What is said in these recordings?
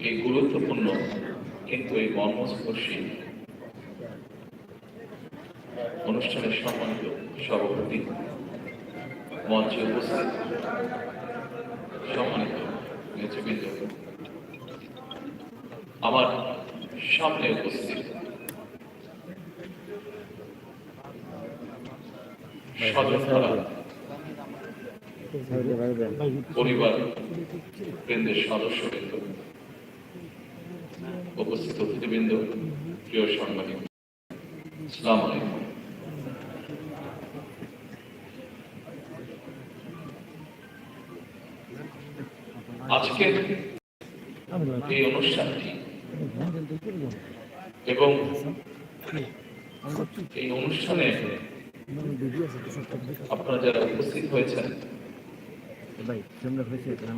এই গুরুত্বপূর্ণ কিন্তু এই মর্মস্পর্শী অনুষ্ঠানের সম্মানিত সভাপতি মঞ্চে উপস্থিত সম্মানিত নেতৃবৃন্দ, আমার সামনে উপস্থিত পরিবার বৃন্দের সদস্যবৃন্দ উপস্থিত অতিথিবৃন্দ, প্রিয় সাংবাদিক ইসলাম আলাইকুম। আজকে এই অনুষ্ঠানটি এবং এই অনুষ্ঠানে আপনারা যারা উপস্থিত হয়েছেন,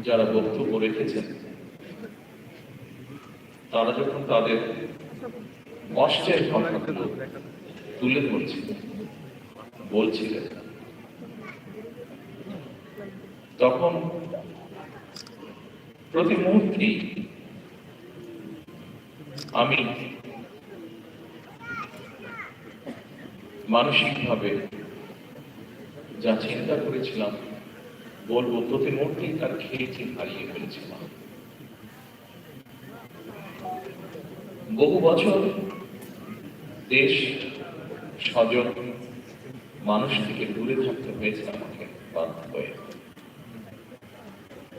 যারা বক্তব্য রেখেছেন তারা যখন তাদের কষ্টের কথাগুলো তুলে ধরছিলেন বলছিলেন, তখন প্রতি মুহূর্তেই আমি মানসিকভাবে যা চিন্তা করেছিলাম, বলব, প্রতি মুহূর্তেই তার খেয়েছি, হারিয়ে ফেলেছিলাম বহু বছর দেশ স্বজন মানুষ থেকে দূরে থাকতে হয়েছে আমাকে বাধ্য হয়ে।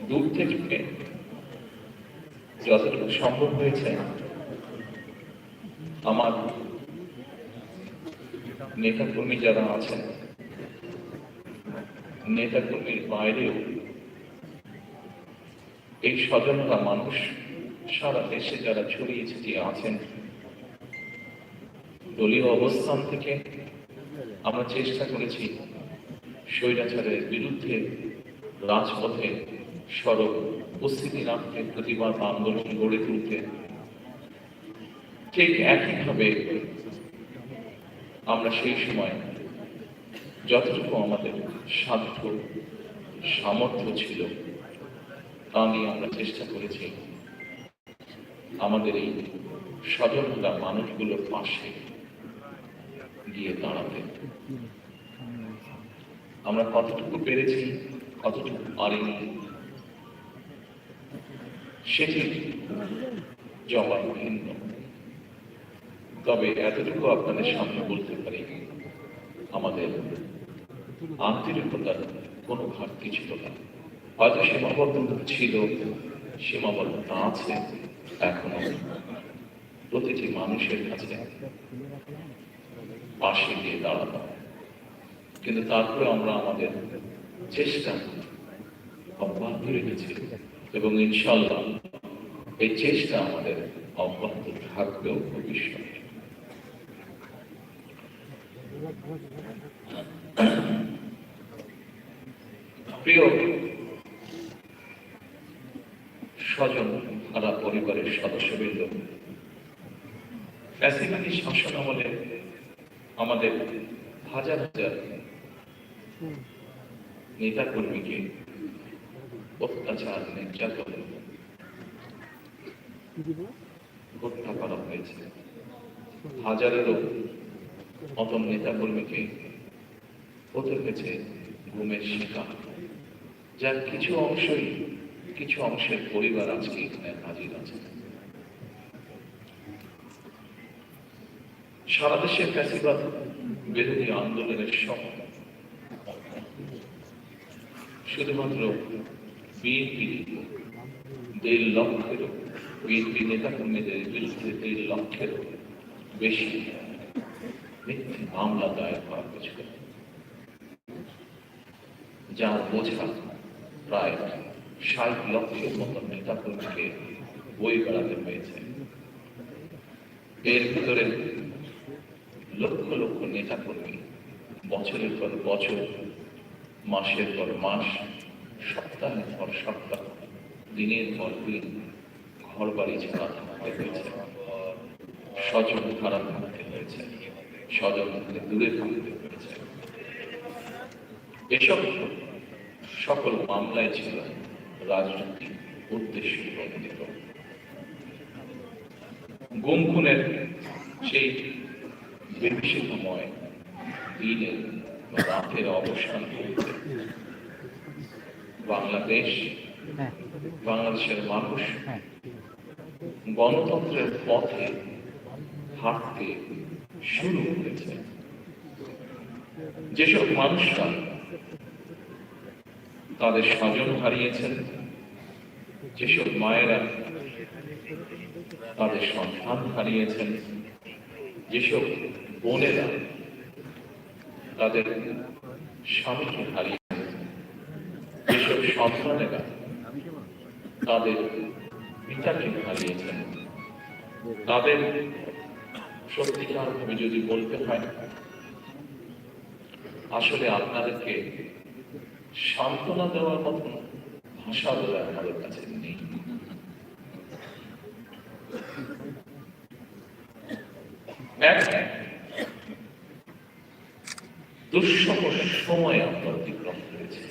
দূর থেকে যতটুকু সম্ভব হয়েছে আমার নেতাকর্মী যারা আছেন, নেতাকর্মীর বাইরেও এই স্বজনরা মানুষ সারা দেশে যারা ছড়িয়ে ছিটিয়ে আছেন, দলীয় অবস্থান থেকে আমরা চেষ্টা করেছি স্বৈরাচারের বিরুদ্ধে রাজপথে সড়ক উপস্থিতি রাখতে, প্রতিবাদ আন্দোলন গড়ে তুলতে। ঠিক একইভাবে আমরা সেই সময় যতটুকু আমাদের সাধ্য সামর্থ্য ছিল, তা নিয়ে আমরা চেষ্টা করেছি। আমাদের এই স্বজনরা মানুষগুলোর পাশে গিয়ে দাঁড়াতে। আমরা কতটুকু পেরেছি, কতটুকু পারিনি, সেটি জবাব ভিন্ন। তবে এতটুকু আপনাদের সামনে বলতে পারি, আমাদের আন্তরিকতার কোনো ঘাটতি ছিল না। হয়তো সীমাবদ্ধতা ছিল, সীমাবদ্ধতা আছে। এখনও প্রতিটি মানুষের কাছে পাশে গিয়ে দাঁড়ানো। কিন্তু তারপরে আমরা আমাদের চেষ্টা অব্যাহত রেখেছি এবং ইনশাল্লাহ এই চেষ্টা আমাদের অব্যাহত থাকবেও ভবিষ্যতে। প্রিয় স্বজন হারা পরিবারের সদস্যবৃন্দ। ফ্যাসিবাদী শাসন আমলে আমাদের হাজার হাজার নেতা কর্মীকে অত্যাচার, নির্যাতন হত্যা করা হয়েছে। হাজারেরও মতন নেতা কর্মীকে হতে হয়েছে ঘুমের শিকার। যার কিছু অংশই কিছু অংশের পরিবার আজকে এখানে হাজির আছে। সারা দেশের ফ্যাসিবাদ, বিরোধী আন্দোলনের সময় শুধুমাত্র বিএনপি দেড় লক্ষেরও, বিএনপি নেতা কর্মীদের বিরুদ্ধে দেড় লক্ষেরও বেশি মিথ্যে মামলা দায়ের করা হয়েছিল যার বোঝা প্রায় ষাট লক্ষের মতো নেতা কর্মীকে বই বেড়াতে হয়েছে। এর ভিতরে লক্ষ লক্ষ নেতা কর্মী বছরের পর বছর, মাসের পর মাস, সপ্তাহের পর সপ্তাহ, দিনের পর দিন ঘর বাড়ি ছাড়া থাকতে হয়েছে। স্বজন ধারা থাকতে হয়েছে। স্বজন থেকে দূরে থাকতে হয়েছে। এসব সকল মামলায় ছিল। রাজনৈতিক উদ্দেশ্য প্রণোদিত। গুম খুনের সেই বিভীষিকাময় দিনের রাতের অবসান করতে বাংলাদেশ হ্যাঁ। বাংলাদেশের মানুষ হ্যাঁ। গণতন্ত্রের পথে হাঁটতে শুরু করেছে। যেসব মানুষরা তাদের স্বজন হারিয়েছেন। যেসব মায়েরা তাদের সন্তান হারিয়েছেন, যেসব বোনেরা তাদের স্বামীকে হারিয়েছেন, যেসব সন্তানেরা তাদের পিতাকে হারিয়েছেন, তাদের সত্যিকার ভাবে যদি বলতে হয়, আসলে আপনাদেরকে সান্ত্বনা দেওয়ার মতন ভাষা বলে আমাদের কাছে নেই। দুঃসহ সময় আমরা অতিক্রম করেছি।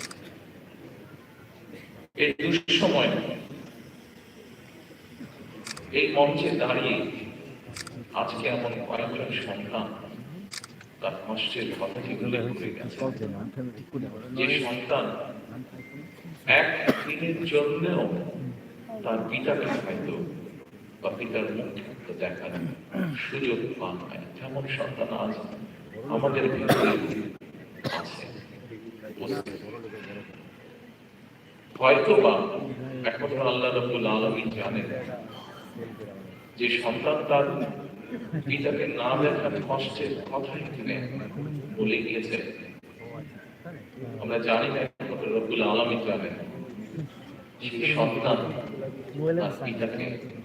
এই দুঃসময় এই মঞ্চে দাঁড়িয়ে আজকে এমন কয়েকজন সন্তান তার সন্তান পিতাকে হয়তো বা পিতার মুখ হয়তো দেখার সুযোগ পান নাই। তেমন সন্তান আজ আমাদের ভিতরে আছে। হয়তো বা একমাত্র আল্লাহ রব্বুল আলমী জানেন যে সন্তান তার পিতাকে না দেখার কথাই তিনি বলে গিয়েছে। আমরা জানি না সন্তান পিতাকে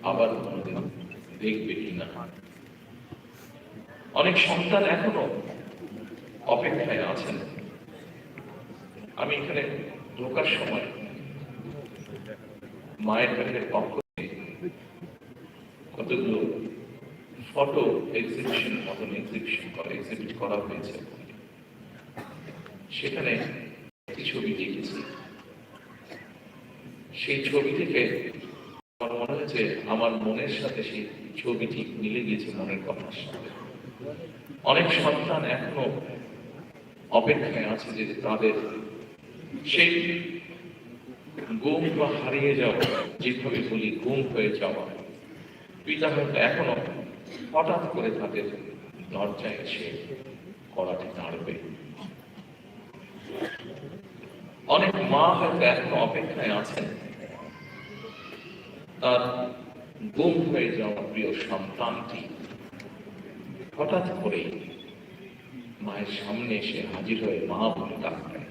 আবার কোনোদিন দেখবে কিনা। অনেক সন্তান এখনও অপেক্ষায় আছেন। আমি এখানে ঢোকার সময় মায়ের কাছের পক্ষ কতগুলো ফটো এক্সিবিশন মতন এক্সিবিশন করা এক্সিবিট করা হয়েছে। সেখানে একটি ছবি দেখেছি। সেই ছবি থেকে আমার মনে হয়েছে, আমার মনের সাথে সেই ছবিটি মিলে গিয়েছে মনের কথার সাথে। অনেক সন্তান এখনও অপেক্ষায় আছে যে তাদের সেই গুম বা হারিয়ে যাওয়া, যেভাবে বলি গুম হয়ে যাওয়া। পিতা হয়তো এখনও হঠাৎ করে তাদের দরজায় এসে করাতে দাঁড়বে অনেক মা হয়তো এখনও অপেক্ষায় আছেন। তার গুম হয়ে যাওয়া প্রিয় সন্তানটি হঠাৎ করেই মায়ের সামনে এসে হাজির হয়ে মা বলে ডাকবেন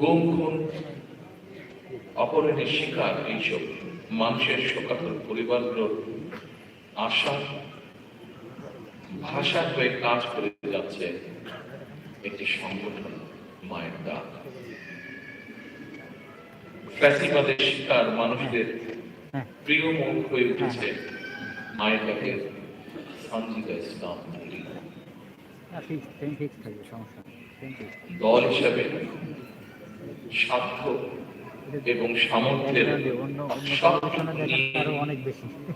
গুম খুন অপরাধের শিকার এইসব মানুষের শোকাতুর পরিবারগুলোর আশা ভাষা হয়ে কাজ করে যাচ্ছে একটি সংগঠন মায়ের ডাক। ফ্যাসিবাদের শিকার মানুষদের প্রিয় মুখ হয়ে উঠেছে মায়ের ডাকে সঞ্জিতা ইসলাম দল হিসাবে সাধ্য এবং সামর্থ্যের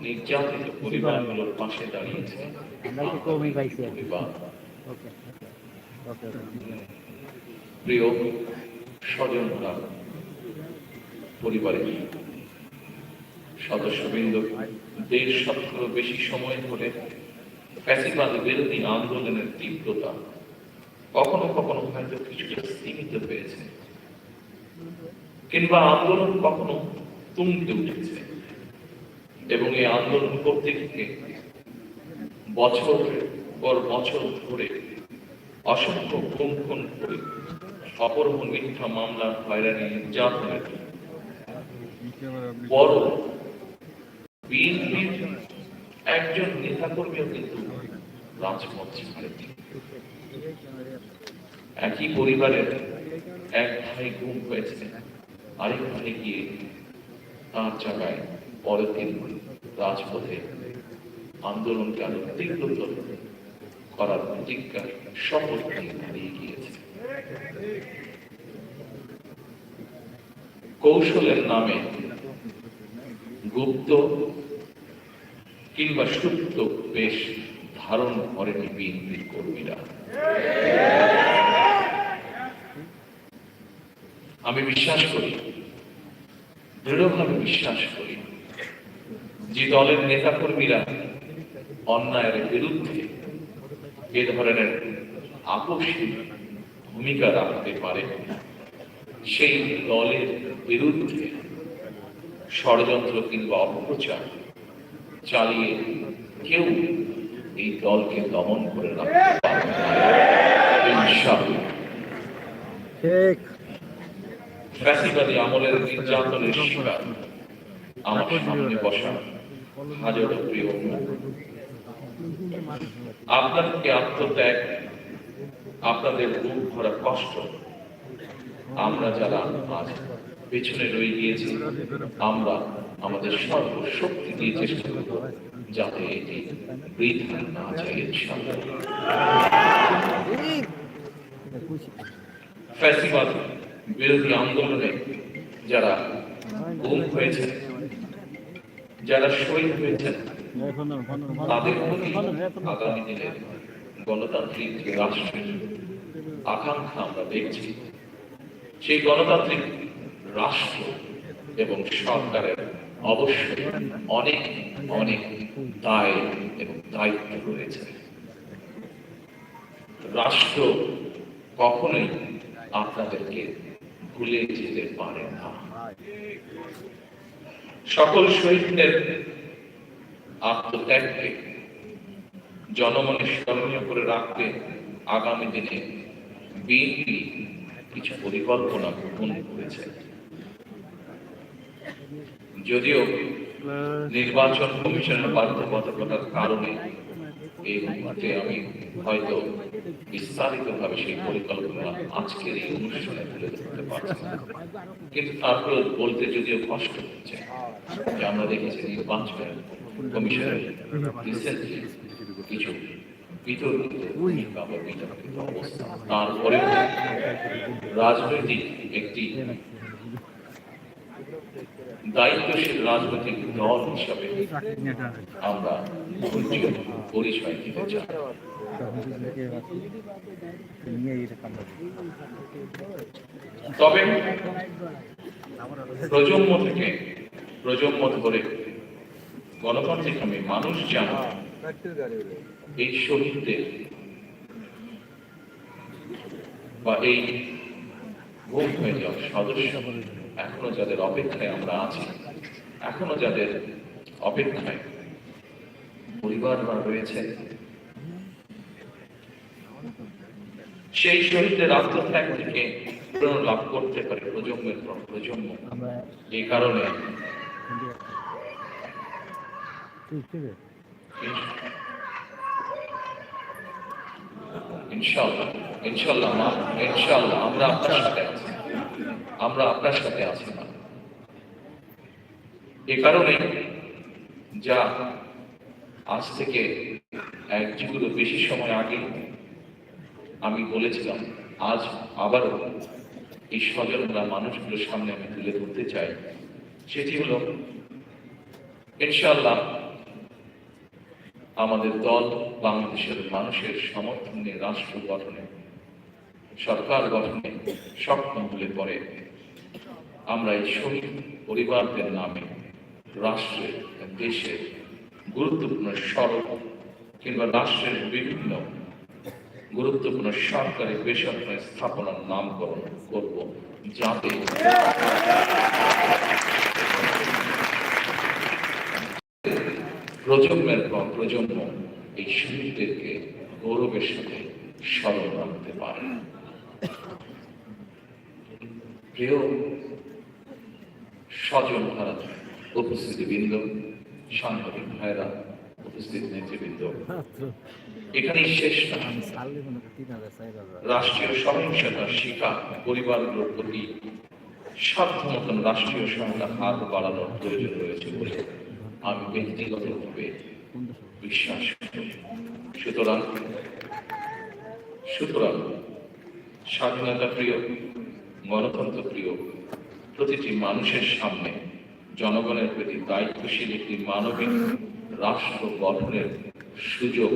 নির্যাতিত পরিবারগুলোর পাশে দাঁড়িয়েছে প্রিয় স্বজনরা পরিবারের সদস্যবৃন্দ দেড় সপ্তাহ বেশি সময় ধরে ফ্যাসিবাদ বিরোধী আন্দোলনের তীব্রতা কখনো কখনো হয়তো কিছুটা সীমিত হয়েছে কিংবা আন্দোলন কখনো তুমতে উঠেছে। এবং এই আন্দোলন করতে গিয়ে বছর পর বছর ধরে অসংখ্য খুন খুন করে মিথ্যা হয়রানি নির্যাতনের বড় বিএনপির একজন নেতাকর্মীও কিন্তু রাজপথ ছাড়েনি একই পরিবারের এক ভাই গুম হয়েছে আরেক ভাই গিয়ে তার জায়গায় পরের দিন রাজপথে আন্দোলনকে আরও তীব্রতর করার প্রতিজ্ঞার শপথ নিয়ে দাঁড়িয়ে গিয়েছে। কৌশলের নামে গুপ্ত কিংবা সুপ্ত বেশ ধারণ করেনি বিএনপির কর্মীরা। আমি বিশ্বাস করি দৃঢ়ভাবে বিশ্বাস করি। যে দলের নেতা কর্মীরা অন্যায়ের বিরুদ্ধে এ ধরনের আপসী ভূমিকা রাখতে পারে, সেই দলের বিরুদ্ধে ষড়যন্ত্র কিংবা অপপ্রচার চালিয়ে কেউ এই দলকে দমন করে রাখতে পারবে না। ঠিক। আমলের নির্যাতনের শিকার সামনে বসা হাজারো প্রিয় আপনাদেরকে আত্মত্যাগ, আপনাদের ভরা কষ্ট আমরা যারা আজ পেছনে রয়ে গিয়েছি, আমরা আমাদের সর্বশক্তি দিয়ে চেষ্টা করব যাতে এটি বৃদ্ধা না যায় বিরোধী আন্দোলনে যারা গুম হয়েছে, যারা শহীদ হয়েছেন তাদের প্রতি আগামী দিনের গণতান্ত্রিক রাষ্ট্রের আকাঙ্ক্ষা আমরা দেখছি। সেই গণতান্ত্রিক রাষ্ট্র এবং সরকারের অবশ্যই অনেক অনেক দায় এবং দায়িত্ব রয়েছে। রাষ্ট্র কখনোই আপনাদেরকে ভুলে যেতে পারে না। সকল শহীদদের আত্মত্যাগকে জনমনে স্মরণীয় করে রাখতে আগামী দিনে বিএনপি কিছু পরিকল্পনা গ্রহণ করেছে। যদিও নির্বাচন কমিশনের বাধ্যবাধকতার কারণে এই মুহূর্তে আমি হয়তো বিস্তারিত ভাবে সেই পরিকল্পনা আজকের এই অনুষ্ঠানে তুলে ধরতে পারছি। কিন্তু তারপরে বলতে যদিও কষ্ট হচ্ছে, যে আমরা দেখেছি নির্বাচন কমিশনের রিসেন্টলি কিছু তারপরে রাজনৈতিক একটি দায়িত্বশীল রাজনৈতিক দল হিসাবে আমরা তবে প্রজন্ম থেকে, প্রজন্ম ধরে গণতান্ত্রিক আমি মানুষ জানা এই শহীদদের বা এই সদস্য এখনও যাদের অপেক্ষায় আমরা আছি, এখনও যাদের অপেক্ষায় পরিবাররা রয়েছে। সেই শহীদদের আত্মত্যাগ থেকে লাভ করতে পারে প্রজন্মের পর প্রজন্ম। এই কারণে ইনশাল্লাহ ইনশাল্লাহ মা ইনশাল্লাহ আমরা আপনার সাথে আছি। আমরা আপনার সাথে আছি মা। এ কারণে যা আজ থেকে এক যুগেরও বেশি সময় আগে আমি বলেছিলাম, আজ আবারও এই স্বজনরা মানুষগুলোর সামনে আমি তুলে ধরতে চাই। সেটি হলো ইনশাল্লাহ আমাদের দল বাংলাদেশের মানুষের সমর্থনে, রাষ্ট্র গঠনে, সরকার গঠনে সক্ষম হলে পরে আমরা এই শহীদ পরিবারদের নামে, রাষ্ট্রের, দেশের গুরুত্বপূর্ণ সড়ক কিংবা রাষ্ট্রের বিভিন্ন গুরুত্বপূর্ণ সরকারি বেসরকারি স্থাপনার নামকরণ করব যাতে প্রজন্মের পর প্রজন্ম এই শহীদদেরকে গৌরবের সাথে স্মরণ রাখতে পারে। প্রিয় স্বজন ভারত উপস্থিতি বৃন্দ সাংবাদিক ভাইরা উপস্থিত নেতৃবৃন্দ। এখানেই শেষ রাষ্ট্রীয় সহিংসতার শিকার পরিবারগুলোর প্রতি সাধ্য মতন রাষ্ট্রীয় সহায়তার হাত বাড়ানোর প্রয়োজন রয়েছে বলে আমি ব্যক্তিগতভাবে বিশ্বাস করি। সুতরাং সুতরাং স্বাধীনতা প্রিয় গণতন্ত্র প্রিয় প্রতিটি মানুষের সামনে জনগণের প্রতি দায়িত্বশীল একটি মানবিক রাষ্ট্র গঠনের সুযোগ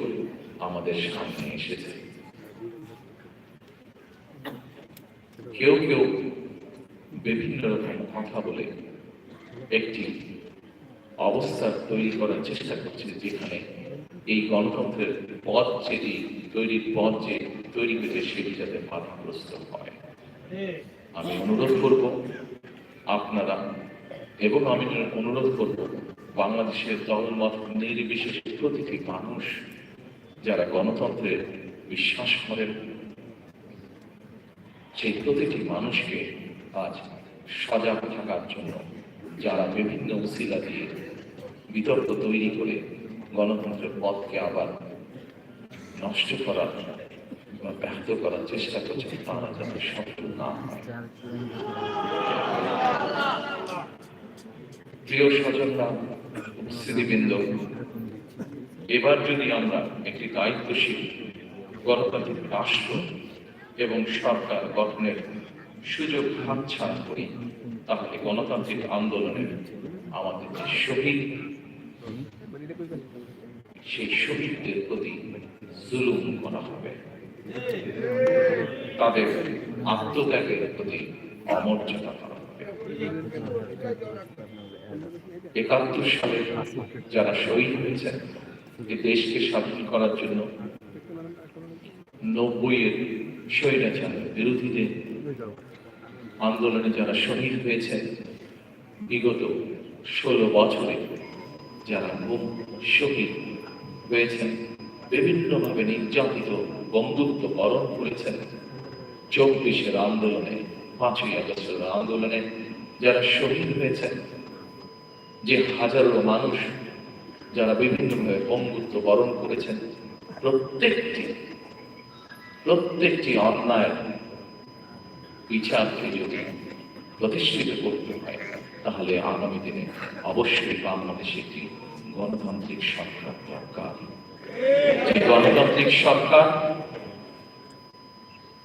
আমাদের সামনে এসেছে। কেউ কেউ বিভিন্ন রকম কথা বলে একটি অবস্থা তৈরি করার চেষ্টা করছে যেখানে এই গণতন্ত্রের পথ যেটি, তৈরির পথ যে তৈরি হয়েছে সেটি যাতে বাধাগ্রস্ত হয়। আমি অনুরোধ করব, আপনারা এবং আমি অনুরোধ করব বাংলাদেশের দলমত নির্বিশেষে প্রতিটি মানুষ যারা গণতন্ত্রে বিশ্বাস করেন, সেই প্রতিটি মানুষকে আজ সজাগ থাকার জন্য যারা বিভিন্ন উসিলা দিয়ে বিতর্ক তৈরি করে গণতন্ত্রের পথকে আবার নষ্ট করার বা ব্যাহত করার চেষ্টা করছে, তারা যাতে সফল না হয়। প্রিয় স্বজনরা উপস্থিতিবৃন্দ এবার যদি আমরা একটি দায়িত্বশীল গণতান্ত্রিক রাষ্ট্র এবং সরকার গঠনের সুযোগ হাতছাড়া করি, তাহলে গণতান্ত্রিক আন্দোলনের আমাদের যে শহীদ, সেই শহীদদের প্রতি জুলুম করা হবে। তাদের আত্মত্যাগের প্রতি অমর্যাদা করা হবে। একাত্তর সালে যারা শহীদ হয়েছেন এই দেশকে স্বাধীন করার জন্য নব্বই এর স্বৈরাচারের বিরোধীদের আন্দোলনে যারা শহীদ হয়েছেন, বিগত ষোলো বছরে যারা শহীদ হয়েছেন, বিভিন্নভাবে নির্যাতিত, বন্ধুত্ব বরণ করেছেন, চব্বিশের আন্দোলনে, পাঁচই আগস্টের আন্দোলনে যারা শহীদ হয়েছেন যে হাজারো মানুষ যারা বিভিন্নভাবে বন্ধুত্ব বরণ করেছেন, প্রত্যেকটি প্রত্যেকটি অন্যায় বিচারকে যদি প্রতিষ্ঠিত করতে হয়, তাহলে আগামী দিনে অবশ্যই বাংলাদেশে একটি গণতান্ত্রিক সরকার দরকার। গণতান্ত্রিক সরকার,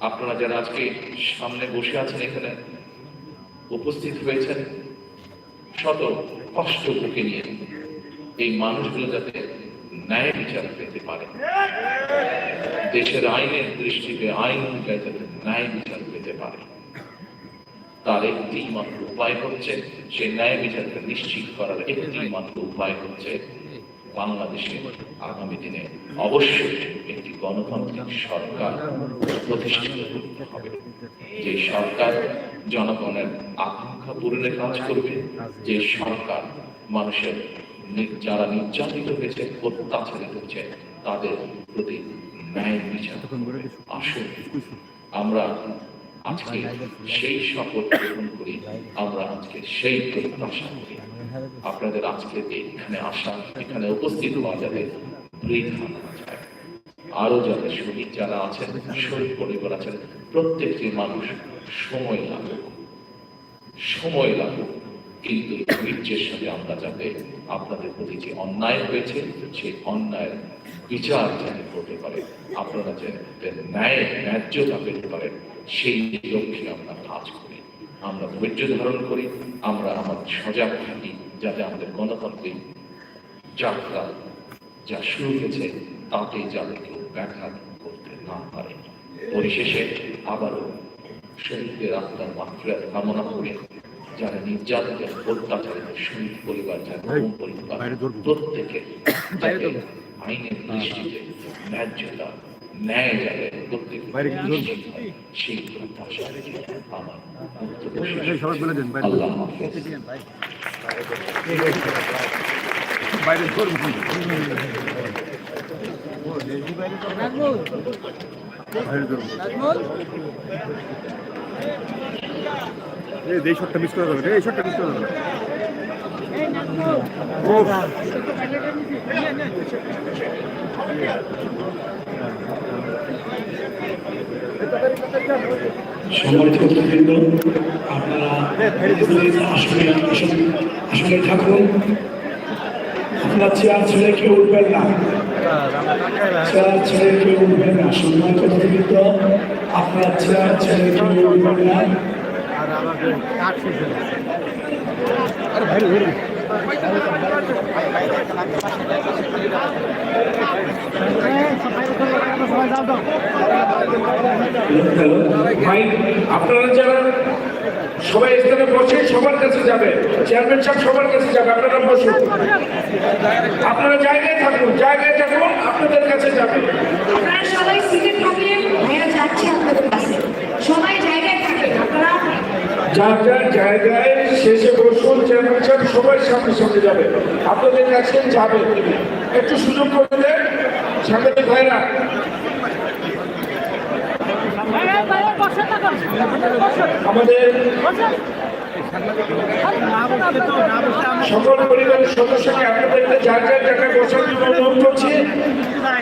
আপনারা যারা আজকে সামনে বসে আছেন এখানে, উপস্থিত হয়েছেন, শত কষ্ট বুকে নিয়ে এই মানুষগুলো যাতে ন্যায় বিচার পেতে পারে। দেশের আইনের দৃষ্টিতে আইন অনুযায়ী যাতে ন্যায় বিচার পেতে পারে। তার একটি মাত্র উপায় হচ্ছে সে ন্যায় বিচারকে নিশ্চিত করার একটি মাত্র উপায় হচ্ছে বাংলাদেশে আগামী দিনে অবশ্যই একটি গণতান্ত্রিক সরকার প্রতিষ্ঠিত করতে হবে। যে সরকার জনগণের আকাঙ্ক্ষা পূরণে কাজ করবে, যে সরকার মানুষের যারা নির্যাতিত হয়েছে, অত্যাচারিত হচ্ছে তাদের প্রতি ন্যায় বিচার আসুন। আমরা আজকে সেই শপথ গ্রহণ করি, আমরা আজকে সেই প্রত্যাশা করি। আপনাদের আজকে এখানে আসা এখানে উপস্থিত হওয়া যাবে আরও যারা শহীদ যারা আছেন, শহীদ পরিবার আছেন, প্রত্যেকটি মানুষ সময় লাগুক। সময় লাগুক, কিন্তু ধৈর্যের সাথে আমরা যাতে আপনাদের প্রতি যে অন্যায় হয়েছে, সেই অন্যায়ের বিচার যাতে করতে পারে, আপনারা যাতে ন্যায়, ন্যায্যতা পেতে পারেন, সেই লক্ষ্যে আমরা কাজ করি। আমরা ধৈর্য ধারণ করি আমরা আমাদের সজাগ থাকি যাতে আমাদের গণতান্ত্রিক যাত্রা যা শুরু হয়েছে তাতে যাতে কেউ ব্যাঘাত করতে না পারে। পরিশেষে আবারও শহীদদের আত্মার মাত্রা কামনা করে যারা নির্যাতিত অত্যাচারিত শহীদ পরিবার যারা গুম পরিবার প্রত্যেকে আইনের দৃষ্টিতে ন্যায্যতা ন্যায় যাতে প্রত্যেক সেই প্রত্যাশা আমার আল্লাহ বাইরে এই শটটা মিস করে দেবে এই শটটা মিস করে দেবে ও সম্মানিত অতিথিবৃন্দ, আপনারা আসলে থাকুন। আপনার চেয়ার ছেড়ে কেউ উঠবেন না। চেয়ার ছেড়ে কেউ উঠবেন না। সম্মানিত অতিথিবৃন্দ, আপনার চেয়ার ছেড়ে কেউ উঠবেন না। আরে ভাই সবাই যাও হ্যালো। ভাই আপনারা যারা সবাই এখানে বসে সবার কাছে যাবে চেয়ারম্যান সাহেব সবার কাছে যাবে আপনারা বসুন। আপনারা জায়গায় থাকুন জায়গায় থাকুন আপনাদের কাছে যাবে। আপনারা সবাই সিটে থাকলে ভাইয়া যাচ্ছে আপনাদের কাছে। সবাই জায়গায় থাকবেন আপনারা যার যার জায়গায় শেষে বসুন চেয়ারম্যান সাহেব সবাই সামনে সামনে যাবে। আপনাদের কাছে যাবে একটু সুযোগ করে দেন সাংবাদিক ভাইরা। আমাদের সকল পরিবারের সদস্যকে আপনাদেরকে যার যার জায়গায় বসার জন্য অনুরোধ করছি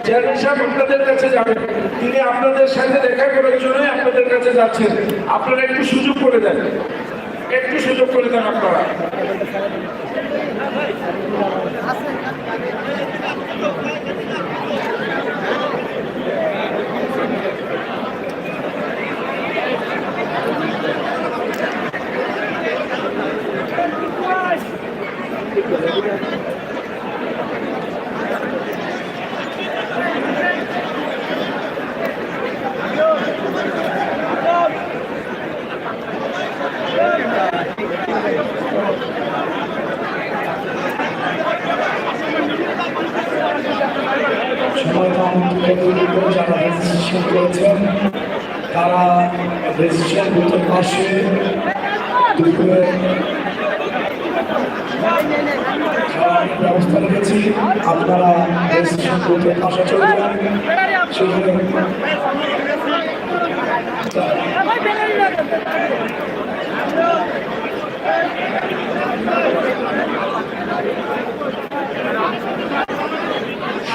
চেয়ারম্যান সাহেব আপনাদের কাছে যাবেন তিনি আপনাদের সাথে দেখা করার জন্য আপনাদের কাছে যাচ্ছেন। আপনারা একটু সুযোগ করে দেন। একটু সুযোগ করে দেন আপনারা। সময় যারা রেজিস্ট্রেশন করেছেন, তারা রেজিস্ট্রেশন বুথের পাশে দুপুরে ব্যবস্থা রেখেছি, আপনারা রেজিস্ট্রেশন বুথের পাশে চলে যান। সেখানে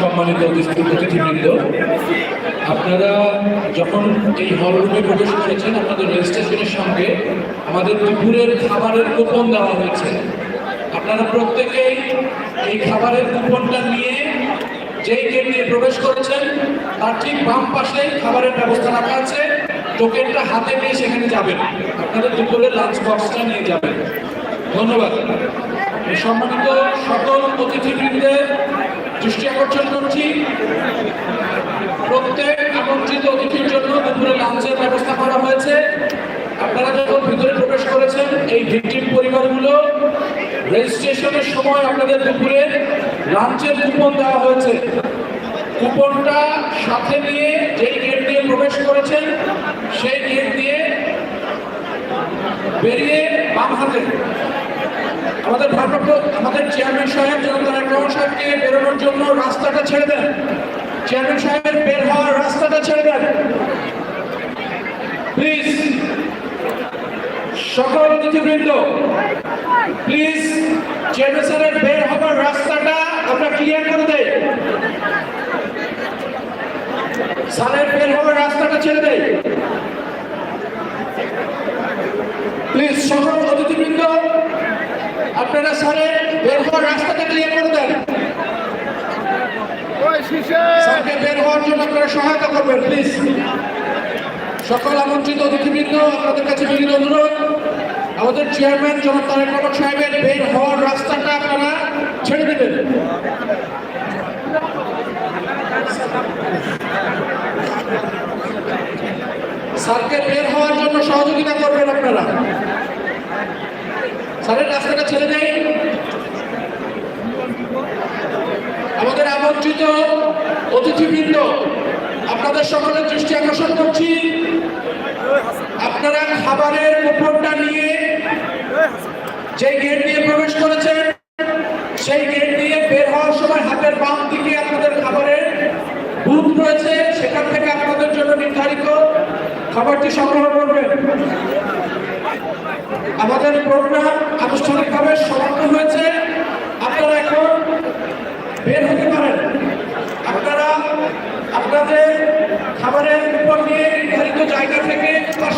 সম্মানিত অতিথিবৃন্দ আপনারা যখন এই হল রুমে প্রবেশ করেছেন, আপনাদের রেজিস্ট্রেশনের সঙ্গে আমাদের দুপুরের খাবারের কুপন দেওয়া হয়েছে। আপনারা প্রত্যেকেই এই খাবারের কুপনটা নিয়ে যেই গেট দিয়ে প্রবেশ করেছেন, তার ঠিক বাম পাশে খাবারের ব্যবস্থা রাখা আছে। টোকেনটা হাতে নিয়ে সেখানে যাবেন। আপনাদের দুপুরের লাঞ্চ বক্সটা নিয়ে যাবেন। ধন্যবাদ। সম্মানিত সকল অতিথিবৃন্দের দৃষ্টি আকর্ষণ করছি। প্রত্যেক আমন্ত্রিত অতিথির জন্য দুপুরে লাঞ্চের ব্যবস্থা করা হয়েছে। আপনারা যখন ভিতরে প্রবেশ করেছেন, এই ভিক্টিম পরিবারগুলো রেজিস্ট্রেশনের সময় আপনাদের দুপুরে লাঞ্চের কুপন দেওয়া হয়েছে। কুপনটা সাথে নিয়ে যেই গেট দিয়ে প্রবেশ করেছেন, সেই গেট দিয়ে বেরিয়ে বাম হাতে আমাদের ভারপ্রাপ্ত আমাদের চেয়ারম্যান সাহেব জনতা রহমান সাহেবকে বেরোনোর জন্য রাস্তাটা ছেড়ে দেন। চেয়ারম্যান সাহেবের বের হওয়ার রাস্তাটা ছেড়ে দেন। প্লিজ সকল অতিথিবৃন্দ প্লিজ চেয়ারম্যান সাহেবের বের হওয়ার রাস্তাটা আমরা ক্লিয়ার করে দেই স্যারের বের হওয়ার রাস্তাটা ছেড়ে দেয় প্লিজ সকল অতিথিবৃন্দ আপনারা স্যারের বের হওয়ার রাস্তাটা ক্লিয়ার করে দেন। স্যারকে বের হওয়ার জন্য আপনারা সহায়তা করবেন প্লিজ সকল আমন্ত্রিত অতিথিবৃন্দ আপনাদের কাছে বিনীত অনুরোধ। আমাদের চেয়ারম্যান জনাব তারেক রহমান সাহেবের বের হওয়ার রাস্তাটা আপনারা ছেড়ে দেবেন। স্যারকে বের হওয়ার জন্য সহযোগিতা করবেন আপনারা। স্যারের রাস্তাটা ছেড়ে দেয়। আমাদের আমন্ত্রিত অতিথিবৃন্দ, আপনাদের সকলের দৃষ্টি আকর্ষণ করছি। আপনারা খাবারের কুপনটা নিয়ে যে গেট দিয়ে প্রবেশ করেছেন, সেই গেট দিয়ে বের হওয়ার সময় হাতের বাম দিকে আপনাদের খাবারের বুথ রয়েছে, সেখান থেকে আপনাদের জন্য নির্ধারিত খাবারটি সংগ্রহ করবেন। আমাদের প্রোগ্রাম আনুষ্ঠানিকভাবে সমাপ্ত হয়েছে। আপনারা এখন বের হতে পারেন। আপনারা আপনাদের খাবারের উপর নিয়ে নির্ধারিত জায়গা থেকে তার